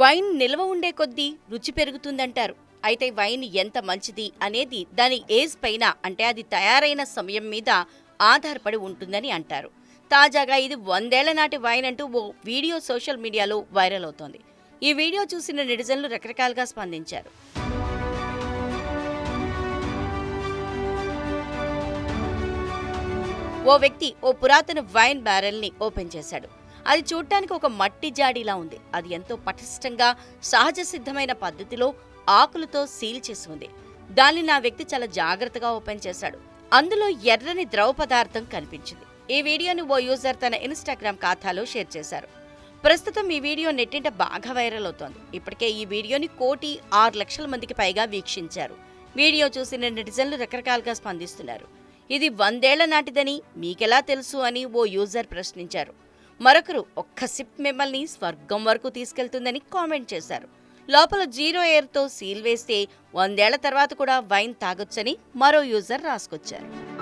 Wine నిల్వ ఉండే కొద్దీ రుచి పెరుగుతుందంటారు. అయితే వైన్ ఎంత మంచిది అనేది దాని ఏజ్ పైన అంటే అది తయారైన సమయం మీద ఆధారపడి ఉంటుందని అంటారు. తాజాగా ఇది వందేళ్ళ నాటి వైన్ అంటూ ఓ వీడియో సోషల్ మీడియాలో వైరల్ అవుతోంది. ఈ వీడియో చూసిన నెటిజన్లు రకరకాలుగా స్పందించారు. ఓ వ్యక్తి ఓ పురాతన వైన్ బ్యారెల్ని ఓపెన్ చేశాడు. అది చూడటానికి ఒక మట్టి జాడీలా ఉంది. అది ఎంతో పటిష్టంగా సహజ సిద్ధమైన పద్ధతిలో ఆకులతో సీల్ చేసి ఉంది. దాన్ని నా వ్యక్తి చాలా జాగ్రత్తగా ఓపెన్ చేశాడు. అందులో ఎర్రని ద్రవ పదార్థం కనిపించింది. ఈ వీడియోని ఓ యూజర్ తన ఇన్స్టాగ్రామ్ ఖాతాలో షేర్ చేశారు. ప్రస్తుతం ఈ వీడియో నెట్టింట బాగా వైరల్ అవుతోంది. ఇప్పటికే ఈ వీడియోని కోటి ఆరు లక్షల మందికి పైగా వీక్షించారు. వీడియో చూసిన నెటిజన్లు రకరకాలుగా స్పందిస్తున్నారు. ఇది వందేళ్ళ నాటిదని మీకెలా తెలుసు అని ఓ యూజర్ ప్రశ్నించారు. మరొకరు ఒక్క సిప్ మిమ్మల్ని స్వర్గం వరకు తీసుకెళ్తుందని కామెంట్ చేశారు. లోపల జీరో ఎయిర్తో సీల్ వేస్తే వందేళ్ళ తర్వాత కూడా వైన్ తాగొచ్చని మరో యూజర్ రాసుకొచ్చారు.